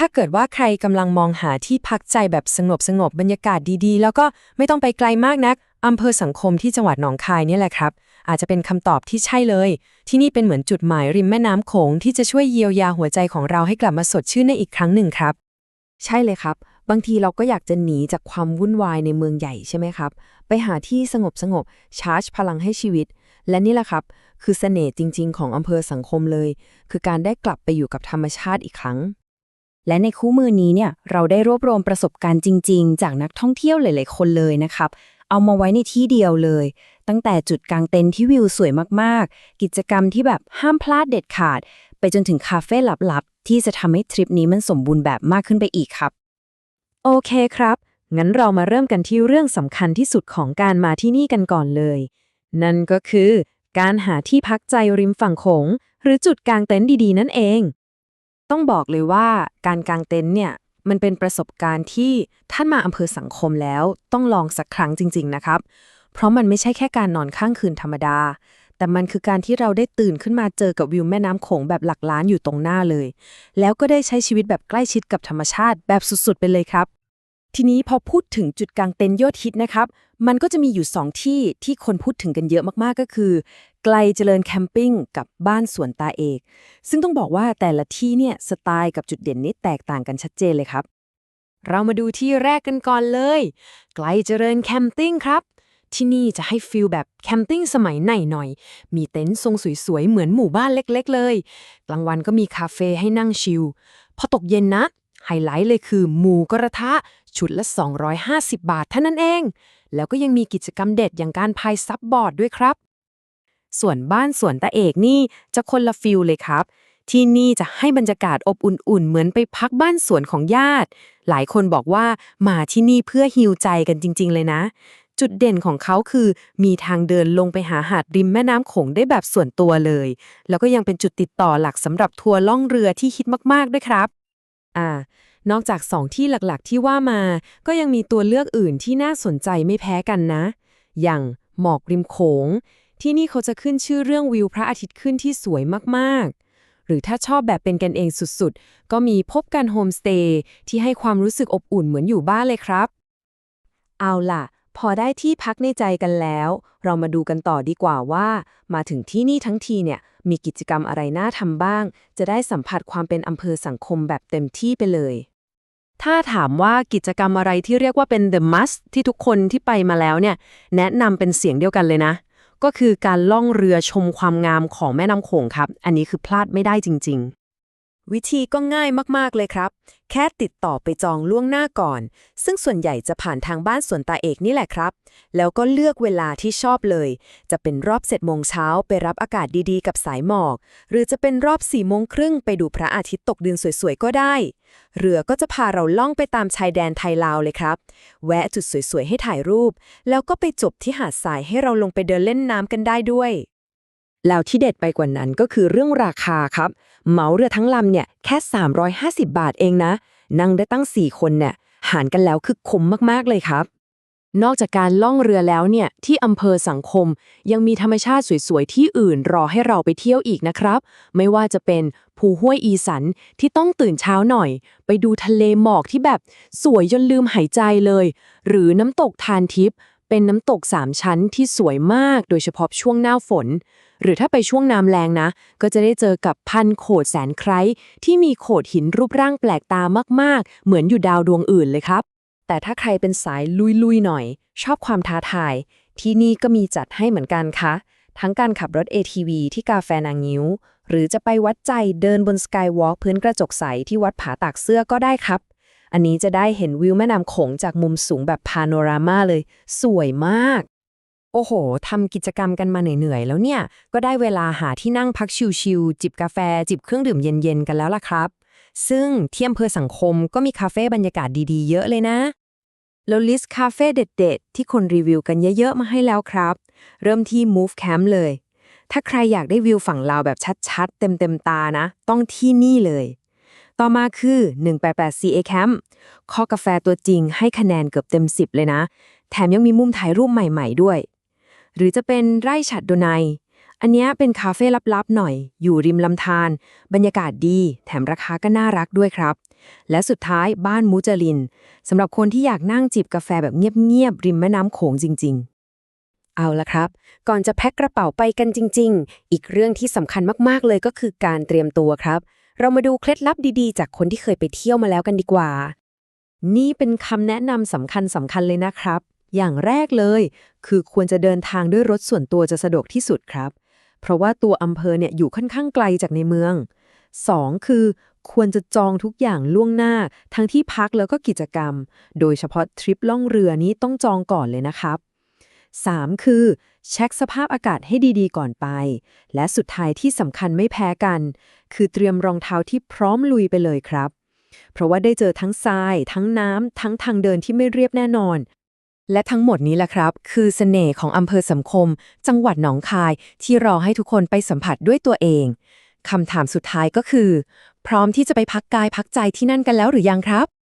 ถ้าเกิดว่าใครกำลังมองหาที่พักใจแบบสงบสงบบรรยากาศดีๆ แล้วก็ไม่ต้องไปไกลมากนักอำเภอสังคมที่จังหวัดหนองคายนี่แหละครับ อาจจะเป็นคำตอบที่ใช่เลย ที่นี่เป็นเหมือนจุดหมายริมแม่น้ำโขงที่จะช่วยเยียวยาหัวใจของเราให้กลับมาสดชื่นในอีกครั้งหนึ่งครับ ใช่เลยครับ บางทีเราก็อยากจะหนีจากความวุ่นวายในเมืองใหญ่ใช่ไหมครับ ไปหาที่สงบสงบชาร์จพลังให้ชีวิต และนี่แหละครับ คือเสน่ห์จริง ๆ ของอำเภอสังคมเลย คือการได้กลับไปอยู่กับธรรมชาติอีกครั้ง และในคู่มือนี้เนี่ยเราได้รวบรวมประสบการณ์จริง ๆ จากนักท่องเที่ยวหลาย ๆ คนเลยนะครับ เอามาไว้ในที่เดียวเลย ตั้งแต่จุดกางเต็นท์ที่วิวสวยมากๆ กิจกรรมที่แบบห้ามพลาดเด็ดขาด ไปจนถึงคาเฟ่ลับๆ ที่จะทำให้ทริปนี้มันสมบูรณ์แบบมากขึ้นไปอีกครับ โอเคครับ งั้นเรามาเริ่มกันที่เรื่องสำคัญที่สุดของการมาที่นี่กันก่อนเลย นั่นก็คือ การหาที่พักใจริมฝั่งโขงหรือจุดกางเต็นท์ดีๆ นั่นเอง ต้องบอกเลยว่าการกางเต็นท์เนี่ยมันเป็นประสบการณ์ที่ท่านมาอำเภอสังคมแล้วต้องลองสักครั้งจริง ๆ นะครับ เพราะมันไม่ใช่แค่การนอนข้างคืนธรรมดา แต่มันคือการที่เราได้ตื่นขึ้นมาเจอกับวิวแม่น้ำโขงแบบหลักล้านอยู่ตรงหน้าเลย แล้วก็ได้ใช้ชีวิตแบบใกล้ชิดกับธรรมชาติแบบสุดๆ ไปเลยครับ ทีนี้พอพูดถึงจุดกลางเต็นท์ยอดฮิตนะครับ มันก็จะมีอยู่ 2 ที่ที่คนพูดถึงกันเยอะมากๆก็คือ ไกลเจริญแคมปิ้งกับบ้านสวนตาเอก ซึ่งต้องบอกว่าแต่ละที่เนี่ยสไตล์กับจุดเด่นนี้แตกต่างกันชัดเจนเลยครับ เรามาดูที่แรกกันก่อนเลย ไกลเจริญแคมปิ้งครับ ที่นี่จะให้ฟีลแบบแคมปิ้งสมัยไหนหน่อย มีเต็นท์ทรงสวยๆเหมือนหมู่บ้านเล็กๆ เลย กลางวันก็มีคาเฟ่ให้นั่งชิล พอตกเย็นนะไฮไลท์เลยคือหมูกระทะ ชุดละ 250 บาทเท่านั้นเอง แล้วก็ยังมีกิจกรรมเด็ดอย่างการพายซับบอร์ดด้วยครับ ส่วนบ้านสวนตาเอกนี่จะคนละฟิลเลยครับ ที่นี่จะให้บรรยากาศอบอุ่นๆ เหมือนไปพักบ้านสวนของญาติ หลายคนบอกว่ามาที่นี่เพื่อฮิวใจกันจริง ๆ เลยนะ จุดเด่นของเขาคือ มีทางเดินลงไปหาหาดริมแม่น้ำโขงได้แบบส่วนตัวเลย แล้วก็ยังเป็นจุดติดต่อหลักสำหรับทัวร์ล่องเรือที่ฮิตมากๆด้วยครับ อ่า นอกจากสองที่หลักๆ ที่ว่ามา ก็ยังมีตัวเลือกอื่นที่น่าสนใจไม่แพ้กันนะ อย่างหมอกริมโขง ที่นี่เขาจะขึ้นชื่อเรื่องวิวพระอาทิตย์ขึ้นที่สวยมากๆ หรือถ้าชอบแบบเป็นกันเองสุดๆ ก็มีพบกันโฮมสเตย์ที่ให้ความรู้สึกอบอุ่นเหมือนอยู่บ้านเลยครับ เอาล่ะ พอได้ที่พักในใจกันแล้ว เรามาดูกันต่อดีกว่าว่า มาถึงที่นี่ทั้งทีเนี่ย มีกิจกรรมอะไรน่าทำบ้าง จะได้สัมผัสความเป็นอำเภอสังคมแบบเต็มที่ไปเลย ถ้าถามว่ากิจกรรมอะไรที่เรียกว่าเป็น the must ที่ทุกคนที่ไปมาแล้วเนี่ย แนะนำเป็นเสียงเดียวกันเลยนะ ก็คือการล่องเรือชมความงามของแม่น้ำโขงครับ อันนี้คือพลาดไม่ได้จริงๆ วิธีก็ง่ายมากๆเลยครับ แค่ติดต่อไปจองล่วงหน้าก่อน ซึ่งส่วนใหญ่จะผ่านทางบ้านสวนตาเอกนี่แหละครับ แล้วก็เลือกเวลาที่ชอบเลย จะเป็นรอบเจ็ดโมงเช้าไปรับอากาศดีๆ กับสายหมอก หรือจะเป็นรอบสี่โมงครึ่งไปดูพระอาทิตย์ตกดินสวยๆ ก็ได้ เรือก็จะพาเราล่องไปตามชายแดนไทยลาวเลยครับ แวะจุดสวยๆ ให้ถ่ายรูป แล้วก็ไปจบที่หาดทรายให้เราลงไปเดินเล่นน้ำกันได้ด้วยแล้วที่เด็ดไปกว่านั้นก็คือเรื่องราคาครับ เหมาเรือทั้งลำเนี่ยแค่ 350 บาทเองนะ นั่งได้ตั้ง 4 คนเนี่ยหารกันแล้วคือคุ้มมากๆเลยครับ นอกจากการล่องเรือแล้วเนี่ยที่อำเภอสังคม ยังมีธรรมชาติสวยๆ ที่อื่นรอให้เราไปเที่ยวอีกนะครับ ไม่ว่าจะเป็นภูห้วยอีสันที่ต้องตื่นเช้าหน่อย ไปดูทะเลหมอกที่แบบสวยจนลืมหายใจเลย หรือน้ำตกทานทิพย์เป็นน้ำตกสามชั้นที่สวยมากโดยเฉพาะช่วงหน้าฝน หรือถ้าไปช่วงน้ำแรงนะ ก็จะได้เจอกับพันโขดแสนไคร้ที่มีโขดหินรูปร่างแปลกตามากๆ เหมือนอยู่ดาวดวงอื่นเลยครับ แต่ถ้าใครเป็นสายลุยๆหน่อย ชอบความท้าทาย ที่นี่ก็มีจัดให้เหมือนกันค่ะทั้งการขับรถ ATV ที่กาแฟนางงิ้ว หรือจะไปวัดใจเดินบนสกายวอล์กพื้นกระจกใสที่วัดผาตากเสื้อก็ได้ครับ อันนี้จะได้เห็นวิวแม่น้ำโขงจากมุมสูงแบบพาโนรามาเลย สวยมาก โอ้โห ทำกิจกรรมกันมาเหนื่อยๆ แล้วเนี่ย ก็ได้เวลาหาที่นั่งพักชิลๆ จิบกาแฟ จิบเครื่องดื่มเย็นๆ กันแล้วล่ะครับ ซึ่งที่อำเภอสังคมก็มีคาเฟ่บรรยากาศดีๆ เยอะเลยนะ แล้วลิสต์คาเฟ่เด็ดๆ ที่คนรีวิวกันเยอะๆ มาให้แล้วครับ เริ่มที่ Move Camp เลย ถ้าใครอยากได้วิวฝั่งลาวแบบชัดๆ เต็มๆ ตานะ ต้องที่นี่เลย ต่อมาคือ 188 CA Camp ข้อกาแฟตัวจริงให้คะแนนเกือบเต็ม 10 เลยนะ แถมยังมีมุมถ่ายรูปใหม่ ๆ ด้วย หรือจะเป็นไร่ฉัดโดนัย อันนี้เป็นคาเฟ่ลับๆหน่อย อยู่ริมลำธารบรรยากาศดี แถมราคาก็น่ารักด้วยครับ และสุดท้ายบ้านมูจลินสำหรับคนที่อยากนั่งจิบกาแฟแบบเงียบๆริมแม่น้ำโขงจริง ๆเอาละครับ ก่อนจะแพ็คกระเป๋าไปกันจริง ๆ อีกเรื่องที่สำคัญมากๆเลยก็คือการเตรียมตัวครับ เรามาดูเคล็ดลับดีๆ จากคนที่เคยไปเที่ยวมาแล้วกันดีกว่า นี่เป็นคำแนะนำสำคัญสำคัญเลยนะครับ อย่างแรกเลย คือควรจะเดินทางด้วยรถส่วนตัวจะสะดวกที่สุดครับ เพราะว่าตัวอำเภอเนี่ยอยู่ค่อนข้างไกลจากในเมือง 2. คือควรจะจองทุกอย่างล่วงหน้า ทั้งที่พักแล้วก็กิจกรรม โดยเฉพาะทริปล่องเรือนี้ต้องจองก่อนเลยนะครับ 3. คือ เช็คสภาพอากาศให้ดีๆ ก่อนไป และสุดท้ายที่สำคัญไม่แพ้กัน คือเตรียมรองเท้าที่พร้อมลุยไปเลยครับ เพราะว่าได้เจอทั้งทราย ทั้งน้ำทั้งทางเดินที่ไม่เรียบแน่นอน และทั้งหมดนี้แหละครับ คือเสน่ห์ของอำเภอสำคม จังหวัดหนองคายที่รอให้ทุกคนไปสัมผัสด้วยตัวเองคำถามสุดท้ายก็คือ พร้อมที่จะไปพักกายพักใจที่นั่นกันแล้วหรือยังครับ